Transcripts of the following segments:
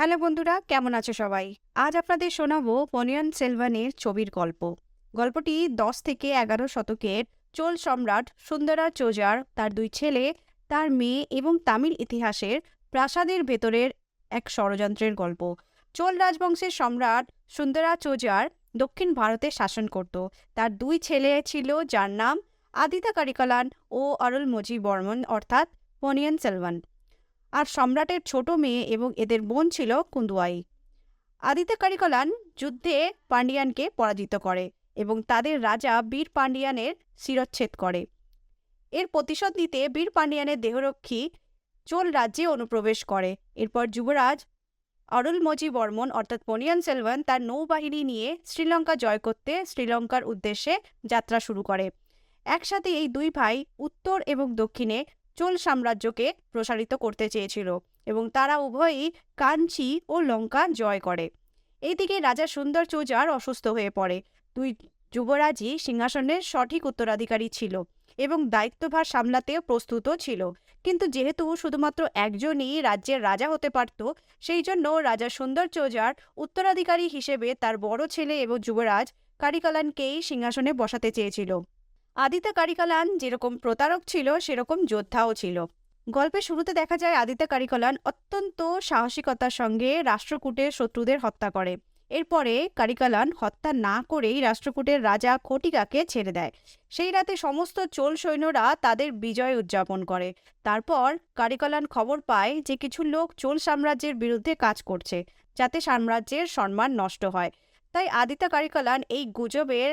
Hello বন্ধুরা, কেমন আছো সবাই? আজ আপনাদের শোনাবো পনিয়ান সেলভানের ছবির গল্প। গল্পটি দশ থেকে এগারো শতকের চোল সম্রাট সুন্দরা চোজার, তার দুই ছেলে, তার মেয়ে এবং তামিল ইতিহাসের প্রাসাদের ভেতরের এক ষড়যন্ত্রের গল্প। চোল রাজবংশের সম্রাট সুন্দরা চোজার দক্ষিণ ভারতে শাসন করত। তার দুই ছেলে ছিল, যার নাম আদিতা কারিকালান ও অরুল মজি বর্মন, অর্থাৎ পনিয়ান সেলভান। আর সম্রাটের ছোট মেয়ে এবং এদের বোন ছিল কুন্দুয়াই। আদিত্য কারিকলান যুদ্ধে পান্ডিয়ানকে পরাজিত করে এবং তাদের রাজা বীর পান্ডিয়ানের শিরচ্ছেদ করে। এর প্রতিশোধ নিতে বীর পান্ডিয়ানের দেহরক্ষী চোল রাজ্যে অনুপ্রবেশ করে। এরপর যুবরাজ অরুলমজি বর্মন অর্থাৎ পনিয়ান সেলভান তার নৌবাহিনী নিয়ে শ্রীলঙ্কা জয় করতে শ্রীলঙ্কার উদ্দেশ্যে যাত্রা শুরু করে। একসাথে এই দুই ভাই উত্তর এবং দক্ষিণে চোল সাম্রাজ্যকে প্রসারিত করতে চেয়েছিল এবং তারা উভয়ই কাঞ্চি ও লঙ্কা জয় করে। এইদিকে রাজা সুন্দর চৌজার অসুস্থ হয়ে পড়ে। দুই যুবরাজই সিংহাসনের সঠিক উত্তরাধিকারী ছিল এবং দায়িত্বভার সামলাতেও প্রস্তুত ছিল। কিন্তু যেহেতু শুধুমাত্র একজনই রাজ্যের রাজা হতে পারত, সেই জন্য রাজা সুন্দর চৌজার উত্তরাধিকারী হিসেবে তার বড় ছেলে এবং যুবরাজ কারিকালানকেই সিংহাসনে বসাতে চেয়েছিল। আদিত্য কারিকালান যেরকম প্রতারক ছিল, সেরকম যোদ্ধাও ছিল। গল্পের শুরুতে দেখা যায় আদিত্য কারিকলান অত্যন্ত সাহসিকতার সঙ্গে রাষ্ট্রকূটের শত্রুদের হত্যা করে। এরপরে কারিকালান হত্যা না করেই রাষ্ট্রকূটের রাজা খটিকাকে ছেড়ে দেয়। সেই রাতে সমস্ত চোল সৈন্যরা তাদের বিজয় উদযাপন করে। তারপর কারিকালান খবর পায় যে কিছু লোক চোল সাম্রাজ্যের বিরুদ্ধে কাজ করছে, যাতে সাম্রাজ্যের সম্মান নষ্ট হয়। তাই আদিত্য কারিকালান এই গুজবের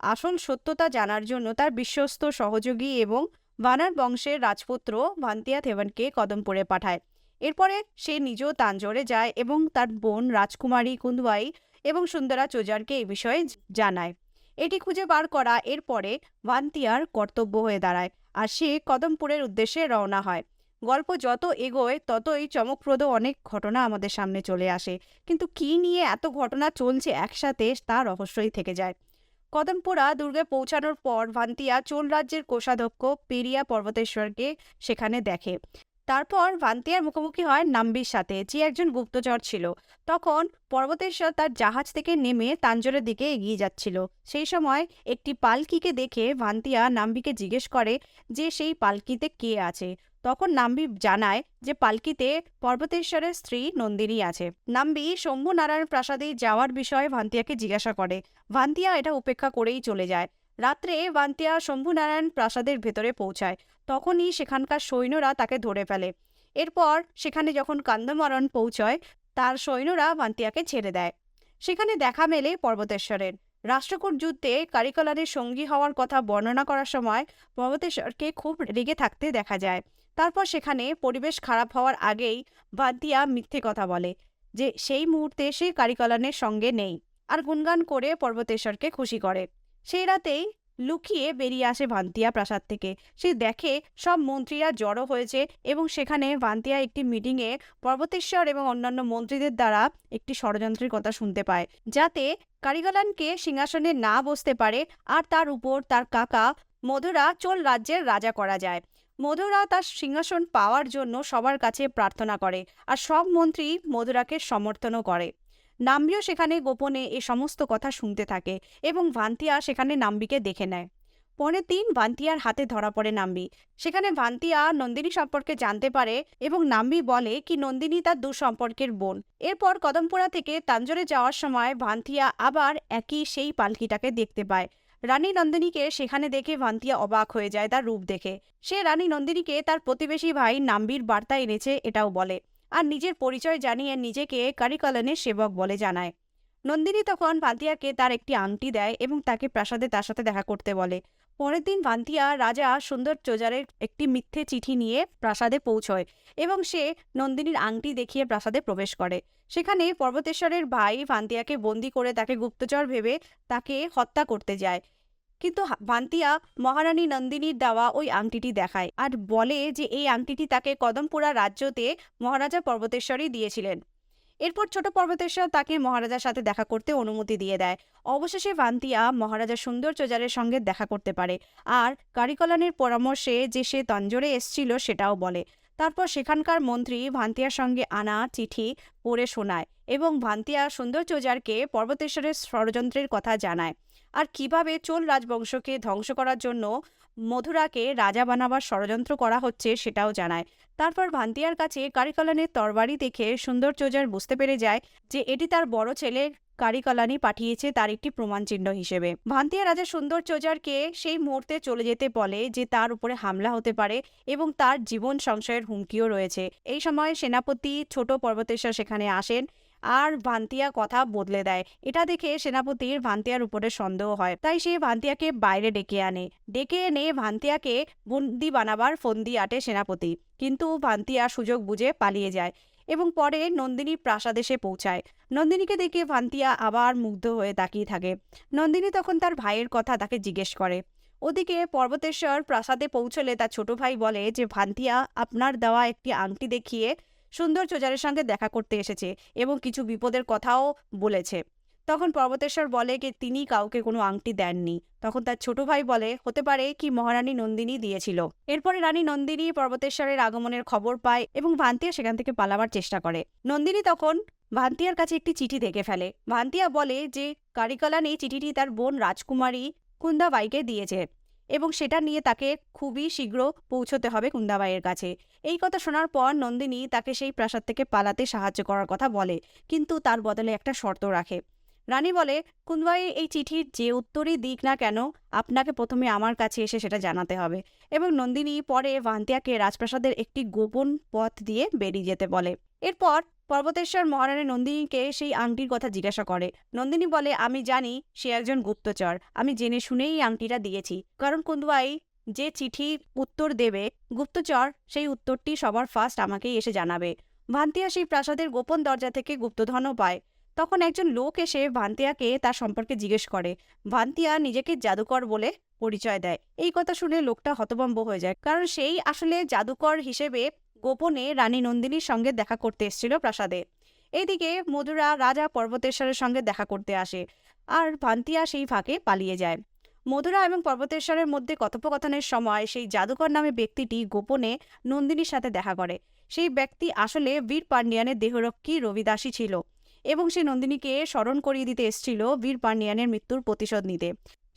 আসল সত্যতা জানার জন্য তার বিশ্বস্ত সহযোগী এবং বানার বংশের রাজপুত্র ভান্তিয়া থেভানকে কদমপুরে পাঠায়। এরপরে সে নিজেও তাঞ্জোরে যায় এবং তার বোন রাজকুমারী কুন্দুয়াই এবং সুন্দরা চোজারকে এই বিষয়ে জানায়। এটি খুঁজে বার করা এরপরে ভান্তিয়ার কর্তব্য হয়ে দাঁড়ায় আর সে কদমপুরের উদ্দেশ্যে রওনা হয়। গল্প যত এগোয় ততই চমকপ্রদ অনেক ঘটনা আমাদের সামনে চলে আসে। কিন্তু কি নিয়ে এত ঘটনা চলছে একসাথে তা রহস্যই থেকে যায়। কদমপুরা দুর্গে পৌঁছানোর পর ভান্তিয়া চোল রাজ্যের কোষাধ্যক্ষ পেরিয়া পর্বতেশ্বরকে সেখানে দেখে। তারপর ভান্তিয়ার মুখোমুখি হয় নাম্বির সাথে, যে একজন গুপ্তচর ছিল। তখন পর্বতেশ্বর তার জাহাজ থেকে নেমে তাঞ্জোরের দিকে এগিয়ে যাচ্ছিল। সেই সময় একটি পালকিকে দেখে ভান্তিয়া নাম্বিকে জিজ্ঞেস করে যে, সেই পালকিতে কে আছে? তখন নাম্বি জানায় যে পালকিতে পর্বতেশ্বরের স্ত্রী নন্দিনী আছে। নাম্বি শম্ভু নারায়ণ প্রাসাদে যাওয়ার বিষয়ে ভান্তিয়াকে জিজ্ঞাসা করে। ভান্তিয়া এটা উপেক্ষা করেই চলে যায়। রাত্রে ভান্তিয়া শম্ভুনারায়ণ প্রাসাদের ভেতরে পৌঁছায়। তখনই সেখানকার সৈন্যরা তাকে ধরে ফেলে। এরপর সেখানে যখন কান্দমরণ পৌঁছয়, তার সৈন্যরা ভান্তিয়াকে ছেড়ে দেয়। সেখানে দেখা মেলে পর্বতেশ্বরের। রাষ্ট্রকূট যুদ্ধে কারিকলানের সঙ্গী হওয়ার কথা বর্ণনা করার সময় পর্বতেশ্বরকে খুব রেগে থাকতে দেখা যায়। তারপর সেখানে পরিবেশ খারাপ হওয়ার আগেই ভান্তিয়া মিথ্যে কথা বলে যে সেই মুহূর্তে সে কারিকলানের সঙ্গে নেই আর গুনগান করে পর্বতেশ্বরকে খুশি করে। সেই রাতেই লুকিয়ে বেরিয়ে আসে ভান্তিয়া প্রাসাদ থেকে। সে দেখে সব মন্ত্রীরা জড়ো হয়েছে এবং সেখানে ভান্তিয়া একটি মিটিংয়ে পর্বতেশ্বর এবং অন্যান্য মন্ত্রীদের দ্বারা একটি ষড়যন্ত্রের কথা শুনতে পায়, যাতে কারিগালানকে সিংহাসনে না বসতে পারে আর তার উপর তার কাকা মধুরা চোল রাজ্যের রাজা করা যায়। মধুরা তার সিংহাসন পাওয়ার জন্য সবার কাছে প্রার্থনা করে আর সব মন্ত্রী মধুরাকে সমর্থনও করে। নাম্বিও সেখানে গোপনে এ সমস্ত কথা শুনতে থাকে এবং ভান্তিয়া সেখানে নাম্বিকে দেখে নেয়। পরের দিন ভান্তিয়ার হাতে ধরা পড়ে নাম্বি। সেখানে ভান্তিয়া নন্দিনী সম্পর্কে জানতে পারে এবং নাম্বি বলে কি নন্দিনী তার দু সম্পর্কের বোন। এরপর কদমপুরা থেকে তাঞ্জোরে যাওয়ার সময় ভান্তিয়া আবার একই সেই পালকিটাকে দেখতে পায়। রানী নন্দিনীকে সেখানে দেখে ভান্তিয়া অবাক হয়ে যায় তার রূপ দেখে। সে রানী নন্দিনীকে তার প্রতিবেশী ভাই নাম্বির বার্তা এনেছে, এটাও বলে। আর নিজের পরিচয় জানিয়ে নিজেকে কারিকলনের সেবক বলে জানায়। নন্দিনী তখন ভান্তিয়াকে তার একটি আংটি দেয় এবং তাকে প্রাসাদে তার সাথে দেখা করতে বলে। পরের দিন ভান্তিয়া রাজা সুন্দর চোজারের একটি মিথ্যে চিঠি নিয়ে প্রাসাদে পৌঁছয় এবং সে নন্দিনীর আংটি দেখিয়ে প্রাসাদে প্রবেশ করে। সেখানে পর্বতেশ্বরের ভাই ভান্তিয়াকে বন্দি করে তাকে গুপ্তচর ভেবে তাকে হত্যা করতে যায়। কিন্তু ভান্তিয়া মহারানী নন্দিনীর দেওয়া ওই আংটিটি দেখায় আর বলে যে এই আংটিটি তাকে কদমপুরা রাজ্যতে মহারাজা পর্বতেশ্বরই দিয়েছিলেন। এরপর ছোট পর্বতেশ্বর তাকে মহারাজার সাথে দেখা করতে অনুমতি দিয়ে দেয়। অবশেষে ভান্তিয়া মহারাজা সুন্দর চোজারের সঙ্গে দেখা করতে পারে আর কারিকলানের পরামর্শে যে সে তঞ্জোরে এসছিল সেটাও বলে। তারপর সেখানকার মন্ত্রী ভান্তিয়ার সঙ্গে আনা চিঠি পড়ে শোনায় এবং ভান্তিয়া সুন্দর চোজারকে পর্বতেশ্বরের ষড়যন্ত্রের কথা জানায়। আর কীভাবে চোল রাজবংশকে ধ্বংস করার জন্য মধুরাকে রাজা বানাবার ষড়যন্ত্র করা হচ্ছে সেটাও জানায়। তারপর ভান্তিয়ার কাছে কারিকলানের তরবারি দেখে সুন্দর চোজার বুঝতে পেরে যায় যে এটি তার বড় ছেলে কারিকলানি পাঠিয়েছে তার একটি প্রমাণচিহ্ন হিসেবে। ভান্তিয়া রাজা সুন্দর চোজারকে সেই মুহূর্তে চলে যেতে বলে যে তার উপরে হামলা হতে পারে এবং তার জীবন সংশয়ের হুমকিও রয়েছে। এই সময় সেনাপতি ছোট পর্বতেশ্বর সেখানে আসেন আর ভান্তিয়া কথা বদলে দেয়। এটা দেখে সেনাপতির ভান্তিয়ার উপরে সন্দেহ হয়। তাই সে ভান্তিয়াকে বাইরে ডেকে আনে। ডেকে এনে ভান্তিয়াকে বন্দি বানাবার ফন্দি আটে সেনাপতি। কিন্তু ভান্তিয়া সুযোগ বুঝে পালিয়ে যায় এবং পরে নন্দিনী প্রাসাদেশে পৌঁছায়। নন্দিনীকে দেখে ভান্তিয়া আবার মুগ্ধ হয়ে তাকিয়ে থাকে। নন্দিনী তখন তার ভাইয়ের কথা তাকে জিজ্ঞেস করে। ওদিকে পর্বতেশ্বর প্রাসাদে পৌঁছলে তার ছোট ভাই বলে যে, ভান্তিয়া, আপনার দেওয়া একটি আংটি দেখিয়ে সুন্দর চোজারের সঙ্গে দেখা করতে এসেছে এবং কিছু বিপদের কথাও বলেছে। তখন পর্বতেশ্বর বলে যে তিনি কাউকে কোনো আংটি দেননি। তখন তার ছোট ভাই বলে, হতে পারে কি মহারানী নন্দিনী দিয়েছিল। এরপরে রানী নন্দিনী পর্বতেশ্বরের আগমনের খবর পায় এবং ভান্তিয়া সেখান থেকে পালাবার চেষ্টা করে। নন্দিনী তখন ভান্তিয়ার কাছে একটি চিঠি দেখে ফেলে। ভান্তিয়া বলে যে, কারিকলান এই চিঠিটি তার বোন রাজকুমারী কুন্দাবাইকে দিয়েছে। এবং সেটা নিয়ে তাকে খুবই শীঘ্র পৌঁছতে হবে কুন্দাবাইয়ের কাছে। এই কথা শোনার পর নন্দিনী তাকে সেই প্রাসাদ থেকে পালাতে সাহায্য করার কথা বলে, কিন্তু তার বদলে একটা শর্ত রাখে। রানী বলে কুন্দবাই এই চিঠির যে উত্তরই দিক না কেন, আপনাকে প্রথমে আমার কাছে এসে সেটা জানাতে হবে। এবং নন্দিনী পরে ভান্তিয়াকে রাজপ্রাসাদের একটি গোপন পথ দিয়ে বেরিয়ে যেতে বলে। এরপর পর্বতেশ্বর মহারানী নন্দিনীকে সেই আংটির কথা জিজ্ঞাসা করে। নন্দিনী বলে, আমি জানি সে একজন গুপ্তচর। আমি জেনে শুনেই এই আংটিটা দিয়েছি। কারণ কুন্দুয়াই যে চিঠি উত্তর দেবে, গুপ্তচর সেই উত্তরটি সবার ফার্স্ট আমাকেই এসে জানাবে। ভান্তিয়া সেই প্রাসাদের গোপন দরজা থেকে গুপ্তধনও পায়। তখন একজন লোক এসে ভান্তিয়াকে তার সম্পর্কে জিজ্ঞেস করে। ভান্তিয়া নিজেকে জাদুকর বলে পরিচয় দেয়। এই কথা শুনে লোকটা হতভম্ব হয়ে যায়। কারণ সেই আসলে জাদুকর হিসেবে গোপনে রানী নন্দিনীর সঙ্গে দেখা করতে এসেছিল প্রাসাদে। এদিকে মধুরা রাজা পর্বতেশ্বরের সঙ্গে দেখা করতে আসে আর ভান্তিয়া সেই ফাঁকে পালিয়ে যায়। মধুরা এবং পর্বতেশ্বরের মধ্যে কথোপকথনের সময় সেই জাদুকর নামে ব্যক্তিটি গোপনে নন্দিনীর সাথে দেখা করে। সেই ব্যক্তি আসলে বীর পান্ডিয়ানের দেহরক্ষী রবিদাসী ছিল এবং সে নন্দিনীকে স্মরণ করিয়ে দিতে এসেছিল বীর পান্ডিয়ানের মৃত্যুর প্রতিশোধ নিতে।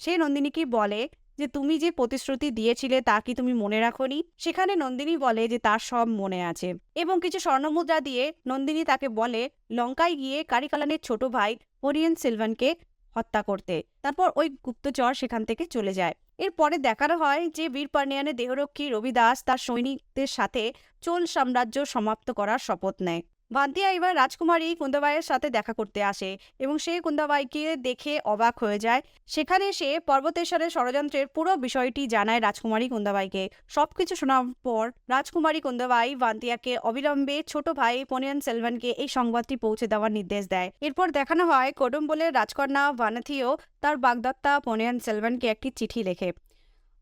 সে নন্দিনীকে বলে যে তুমি যে প্রতিশ্রুতি দিয়েছিলে তা কি তুমি মনে রাখোনি? সেখানে নন্দিনী বলে যে তার সব মনে আছে। এবং কিছু স্বর্ণমুদ্রা দিয়ে নন্দিনী তাকে বলে, লঙ্কায় গিয়ে কারিকালানের ছোট ভাই হরিয়ন সিলভানকে হত্যা করতে। তারপর ওই গুপ্তচর সেখান থেকে চলে যায়। এরপরে দেখানো হয় যে বীর পান্ডিয়ানের দেহরক্ষী রবিদাস তার সৈনিকদের সাথে চোল সাম্রাজ্য সমাপ্ত করার শপথ নেয়। ভান্তিয়া এবার রাজকুমারী কুন্দাবাইয়ের সাথে দেখা করতে আসে এবং সে কুন্দাবাইকে দেখে অবাক হয়ে যায়। সেখানে সে পর্বতেশ্বরের ষড়যন্ত্রের পুরো বিষয়টি জানায় রাজকুমারী কুন্দাবাইকে। সবকিছু শোনার পর রাজকুমারী কুন্দাবাই ভান্তিয়াকে অবিলম্বে ছোট ভাই পনিয়ান সেলভানকে এই সংবাদটি পৌঁছে দেওয়ার নির্দেশ দেয়। এরপর দেখানো হয় কোডম্বলের রাজকন্যা ভানাথিও তার বাগদত্তা পনিয়ান সেলভানকে একটি চিঠি লেখে।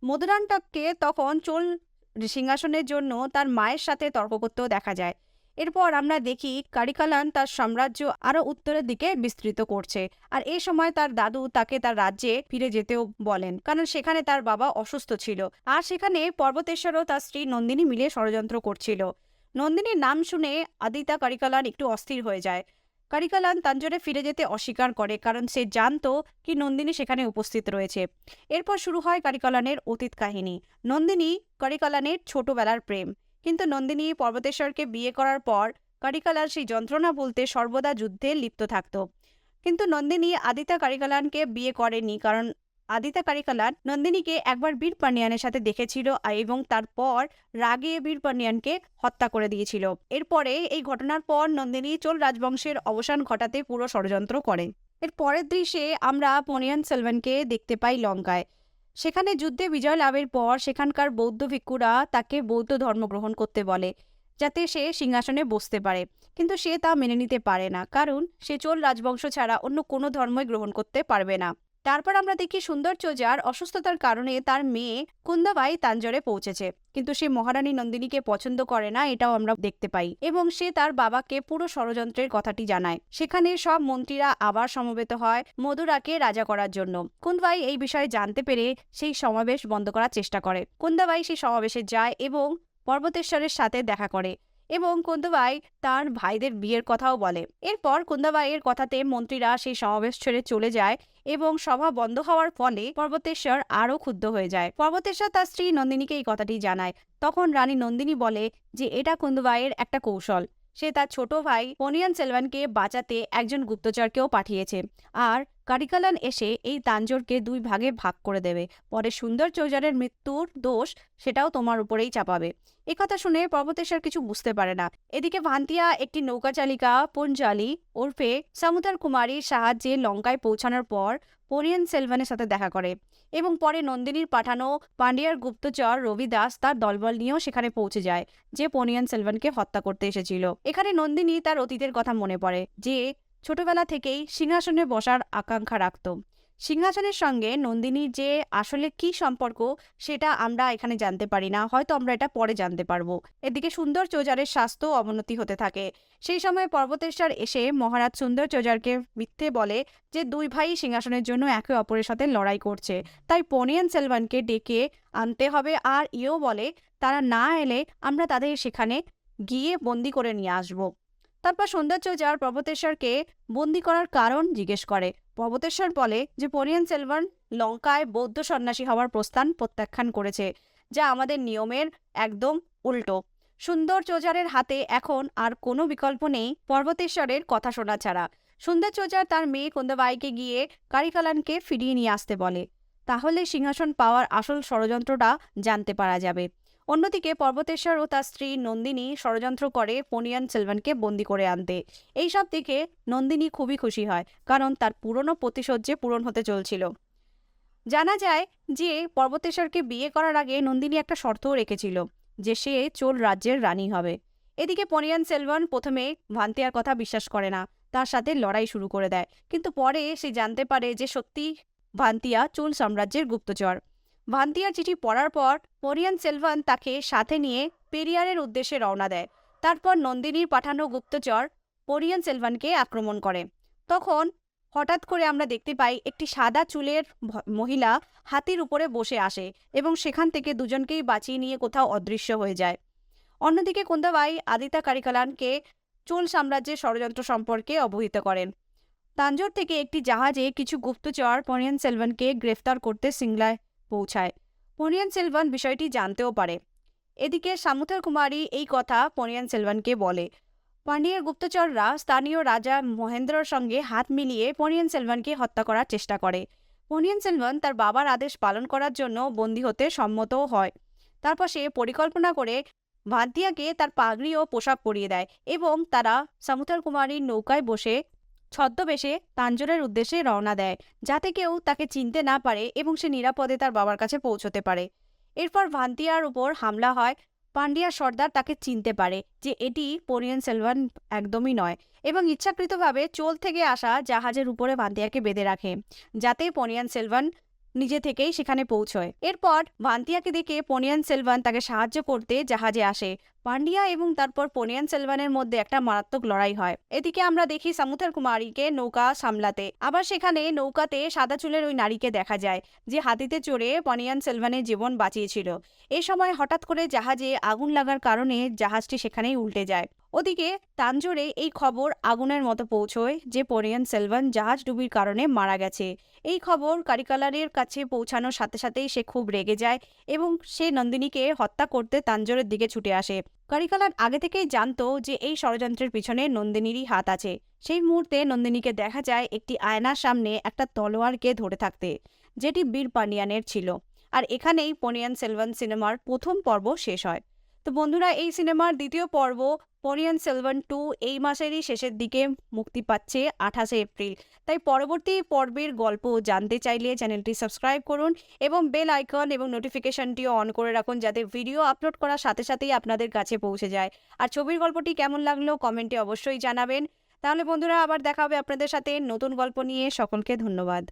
মধুরান্টককে তখন চোল সিংহাসনের জন্য তার মায়ের সাথে তর্ক করতেও দেখা যায়। এরপর আমরা দেখি কারিকালান তার সাম্রাজ্য আরও উত্তরের দিকে বিস্তৃত করছে। আর এই সময় তার দাদু তাকে তার রাজ্যে ফিরে যেতেও বলেন, কারণ সেখানে তার বাবা অসুস্থ ছিল। আর সেখানে পর্বতেশ্বরও তার স্ত্রী নন্দিনী মিলে ষড়যন্ত্র করছিল। নন্দিনীর নাম শুনে আদিতা কারিকালান একটু অস্থির হয়ে যায়। কারিকালান তাঞ্জোরে ফিরে যেতে অস্বীকার করে, কারণ সে জানতো কি নন্দিনী সেখানে উপস্থিত রয়েছে। এরপর শুরু হয় কারিকালানের অতীত কাহিনী। নন্দিনী কারিকালানের ছোটবেলার প্রেম। কিন্তু নন্দিনী পর্বতেশ্বরকে বিয়ে করার পর কারিকালান সেই যন্ত্রণা বলতে সর্বদা যুদ্ধে লিপ্ত থাকত। কিন্তু নন্দিনী আদিতা কারিকালানকে বিয়ে করেনি কারণ আদিতা কারিকালান নন্দিনীকে একবার বীর পান্ডিয়ানের সাথে দেখেছিল এবং তারপর রাগে বীর পান্ডিয়ানকে হত্যা করে দিয়েছিল। এরপরে এই ঘটনার পর নন্দিনী চোল রাজবংশের অবসান ঘটাতে পুরো ষড়যন্ত্র করে। এর পরের দৃশ্যে আমরা পনিয়ান সেলভানকে দেখতে পাই লঙ্কায়। সেখানে যুদ্ধে বিজয় লাভের পর সেখানকার বৌদ্ধ ভিক্ষুরা তাকে বৌদ্ধ ধর্ম গ্রহণ করতে বলে, যাতে সে সিংহাসনে বসতে পারে। কিন্তু সে তা মেনে নিতে পারে না, কারণ সে চোল রাজবংশ ছাড়া অন্য কোনো ধর্মই গ্রহণ করতে পারবে না। তারপর আমরা দেখি সুন্দর চোজার অসুস্থতার কারণে তার মেয়ে কুন্দাবাই তাঞ্জরে পৌঁছেছে। কিন্তু সে মহারানী নন্দিনীকে পছন্দ করে না, এটাও আমরা দেখতে পাই। এবং সে তার বাবাকে পুরো ষড়যন্ত্রের কথাটি জানায়। সেখানে সব মন্ত্রীরা আবার সমবেত হয় মধুরাকে রাজা করার জন্য। কুন্দবাই এই বিষয়ে জানতে পেরে সেই সমাবেশ বন্ধ করার চেষ্টা করে। কুন্দাবাই সেই সমাবেশে যায় এবং পর্বতেশ্বরের সাথে দেখা করে। এবং কুন্দবাই তার ভাইদের বিয়ের কথাও বলে। এরপর কুন্দাবাইয়ের কথাতে মন্ত্রীরা সেই সমাবেশ ছেড়ে চলে যায় এবং সভা বন্ধ হওয়ার ফলে পর্বতেশ্বর আরও ক্ষুব্ধ হয়ে যায়। পর্বতেশ্বর তার স্ত্রী নন্দিনীকে এই কথাটি জানায়। তখন রানী নন্দিনী বলে যে, এটা কুন্দবাইয়ের একটা কৌশল। সে তার ছোট ভাই পনিয়ান সেলভানকে বাঁচাতে একজন গুপ্তচরকেও পাঠিয়েছে। আর কারিকালান এসে এই তাঞ্জোরকে দুই ভাগে ভাগ করে দেবে। পরে সুন্দর চৌজারের মৃত্যুর দোষ সেটাও তোমার উপরেই চাপাবে। কথা শুনে পর্বতেশ্বর কিছু বুঝতে পারে না। এদিকে ভান্তিয়া একটি নৌকা চালিকা পঞ্জালি ওরফে সামুদার কুমারীর সাহায্যে লঙ্কায় পৌঁছানোর পর পরিয়ান সেলভানের সাথে দেখা করে এবং পরে নন্দিনীর পাঠানো পান্ডিয়ার গুপ্তচর রবি দাস তার দলবল নিয়েও সেখানে পৌঁছে যায়, যে পনিয়ান সেলভানকে হত্যা করতে এসেছিল। এখানে নন্দিনী তার অতীতের কথা মনে পড়ে, যে ছোটবেলা থেকেই সিংহাসনে বসার আকাঙ্ক্ষা রাখত সিংহাসনের সঙ্গে নন্দিনীর যে আসলে কি সম্পর্ক, সেটা আমরা এখানে জানতে পারি না। হয়তো আমরা এটা পরে জানতে পারব। এদিকে সুন্দর চৌজারের স্বাস্থ্য অবনতি হতে থাকে। সেই সময় পর্বতেশ্বর এসে মহারাজ সুন্দর চৌজারকে মিথ্যে বলে যে, দুই ভাই সিংহাসনের জন্য একে অপরের সাথে লড়াই করছে। তাই পনিয়ান সেলভানকে ডেকে আনতে হবে আর ইও বলে, তারা না এলে আমরা তাদের সেখানে গিয়ে বন্দি করে নিয়ে আসব। তারপর সৌন্দর্যজার পর্বতেশ্বরকে বন্দি করার কারণ জিজ্ঞেস করে। পর্বতেশ্বর বলে যে, পরিয়ান সেলভান লঙ্কায় বৌদ্ধ সন্ন্যাসী হওয়ার প্রস্থান প্রত্যাখ্যান করেছে, যা আমাদের নিয়মের একদম উল্টো। সুন্দর চৌজারের হাতে এখন আর কোনো বিকল্প নেই পর্বতেশ্বরের কথা শোনা ছাড়া সুন্দর চৌজার তার মেয়ে কুন্দবাইকে গিয়ে কারিকালানকে ফিরিয়ে নিয়ে আসতে বলে। তাহলে সিংহাসন পাওয়ার আসল ষড়যন্ত্রটা জানতে পারা যাবে। অন্যদিকে পর্বতেশ্বর ও তার স্ত্রী নন্দিনী ষড়যন্ত্র করে পনিয়ান সেলভানকে বন্দি করে আনতে। এইসব দিকে নন্দিনী খুবই খুশি হয়, কারণ তার পুরনো প্রতিশোধ যে পূরণ হতে চলছিল। জানা যায় যে পর্বতেশ্বরকে বিয়ে করার আগে নন্দিনী একটা শর্তও রেখেছিল যে সে চোল রাজ্যের রানী হবে। এদিকে পনিয়ান সেলভান প্রথমে ভান্তিয়ার কথা বিশ্বাস করে না, তার সাথে লড়াই শুরু করে দেয়। কিন্তু পরে সে জানতে পারে যে সত্যি ভান্তিয়া চোল সাম্রাজ্যের গুপ্তচর। ভান্তিয়ার চিঠি পড়ার পর পরিয়ান সেলভান তাকে সাথে নিয়ে পেরিয়ারের উদ্দেশ্যে রওনা দেয়। তারপর নন্দিনীর পাঠানো গুপ্তচর পরিয়ান সেলভানকে আক্রমণ করে। তখন হঠাৎ করে আমরা দেখতে পাই একটি সাদা চুলের মহিলা হাতির উপরে বসে আসে এবং সেখান থেকে দুজনকেই বাঁচিয়ে নিয়ে কোথাও অদৃশ্য হয়ে যায়। অন্যদিকে কুন্দাবাই, আদিতা কারিকালানকে চোল সাম্রাজ্যের ষড়যন্ত্র সম্পর্কে অবহিত করেন। তাঞ্জোর থেকে একটি জাহাজে কিছু গুপ্তচর পনিয়ান সেলভানকে গ্রেফতার করতে সিংলায় পৌঁছায়। পনিয়ান সেলভান বিষয়টি জানতেও পারে। এদিকে সামুথার কুমারী এই কথা পনিয়ান সেলভানকে বলে। পান্ডিয়ার গুপ্তচররা স্থানীয় রাজা মহেন্দ্রর সঙ্গে হাত মিলিয়ে পনিয়ান সেলভানকে হত্যা করার চেষ্টা করে। পনিয়ান সেলভান তার বাবার আদেশ পালন করার জন্য বন্দী হতে সম্মতও হয়। তারপর সে পরিকল্পনা করে ভান্তিয়াকে তার পাগড়ি ও পোশাক পরিয়ে দেয় এবং তারা সামুথার কুমারীর নৌকায় বসে ছদ্মবেশে তাঞ্জোরের উদ্দেশ্যে রওনা দেয়, যাতে কেউ তাকে চিনতে না পারে এবং সে নিরাপদে তার বাবার কাছে পৌঁছতে পারে। এরপর ভান্তিয়ার উপর হামলা হয় পান্ডিয়া সর্দার তাকে চিনতে পারে যে এটি পরিয়ান সেলভান একদমই নয় এবং ইচ্ছাকৃতভাবে চোল থেকে আসা জাহাজের উপরে ভান্তিয়াকে বেঁধে রাখে, যাতে পনিয়ান সেলভান নিজে থেকেই সেখানে পৌঁছয়। এরপর ভান্তিয়াকে দেখে পনিয়ান সেলভান তাকে সাহায্য করতে জাহাজে আসে পান্ডিয়া এবং তারপর পনিয়ান সেলভানের মধ্যে একটা মারাত্মক লড়াই হয়। এদিকে আমরা দেখি সামুথার কুমারীকে নৌকা সামলাতে। আবার সেখানে নৌকাতে সাদা চুলের ওই নারীকে দেখা যায়, যে হাতিতে চড়ে পনিয়ান সেলভানের জীবন বাঁচিয়েছিল। এ সময় হঠাৎ করে জাহাজে আগুন লাগার কারণে জাহাজটি সেখানেই উল্টে যায়। ওদিকে তাঞ্জোরে এই খবর আগুনের মতো পৌঁছয়, যে পরিয়ান সেলভান জাহাজ ডুবির কারণে মারা গেছে। এই খবর কারিকালারের কাছে পৌঁছানোর সাথে সাথেই সে খুব রেগে যায় এবং সে নন্দিনীকে হত্যা করতে তাঞ্জোরের দিকে ছুটে আসে। কারিকালার আগে থেকেই জানতো যে এই ষড়যন্ত্রের পিছনে নন্দিনীরই হাত আছে। সেই মুহূর্তে নন্দিনীকে দেখা যায় একটি আয়নার সামনে একটা তলোয়ারকে ধরে থাকতে, যেটি বীর পানিয়ানের ছিল। আর এখানেই পনিয়ান সেলভান সিনেমার প্রথম পর্ব শেষ হয়। তো বন্ধুরা, এই সিনেমার দ্বিতীয় পর্ব পরিয়ান সেলভান টু এই মাসেরই শেষের দিকে মুক্তি পাচ্ছে আঠাশে এপ্রিল। তাই পরবর্তী পর্বের গল্প জানতে চাইলে চ্যানেলটি সাবস্ক্রাইব করুন এবং বেল আইকন এবং নোটিফিকেশনটিও অন করে রাখুন যাতে ভিডিও আপলোড করার সাথে সাথেই আপনাদের কাছে পৌঁছে যায়। আর ছবির গল্পটি কেমন লাগল কমেন্টে অবশ্যই জানাবেন। তাহলে বন্ধুরা, আবার দেখা হবে আপনাদের সাথে নতুন গল্প নিয়ে। সকলকে ধন্যবাদ।